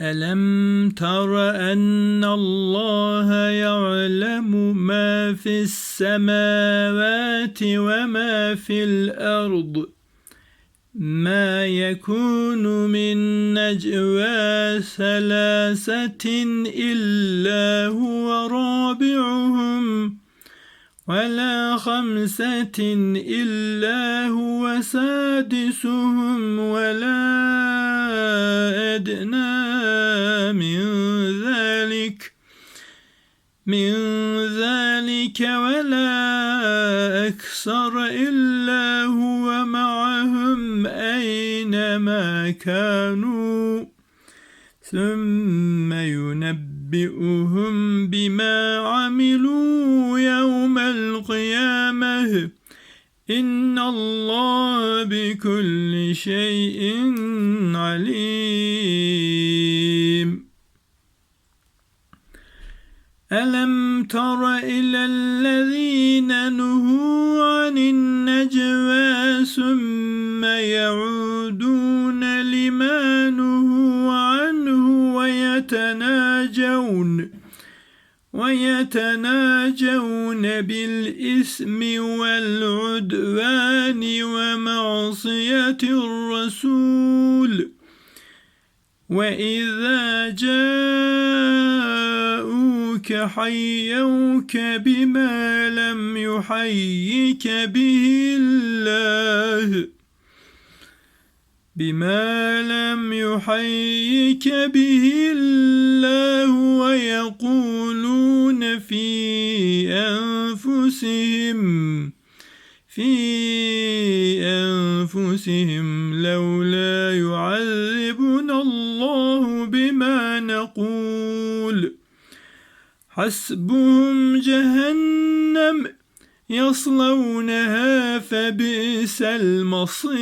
ألم تر أن الله يعلم ما في السماوات وما في الأرض ما يكون من نجوى ثلاثة إلا هو رابعهم ولا خمسة إلا هو سادسهم ولا أدنى من ذلك من ذلك ولا أكثر إلا هو معهم أينما كانوا. ثم ينبئهم بما عملوا يوم القيامة. إن الله بكل شيء عليم. ألم تر إلى الذين نهوا عن النجوى ثم يعودون لما نهوا عنه ويتناجون ويتناجون بالإثم والعدوان ومعصية الرسول. وإذا جاءوك حيوك بما لم يحيك به الله. بما لم يحيك به الله ويقولون في أنفسهم في أنفسهم لولا يعذبنا الله بما نقول. حسبهم جهنم يصلونها فبئس المصير.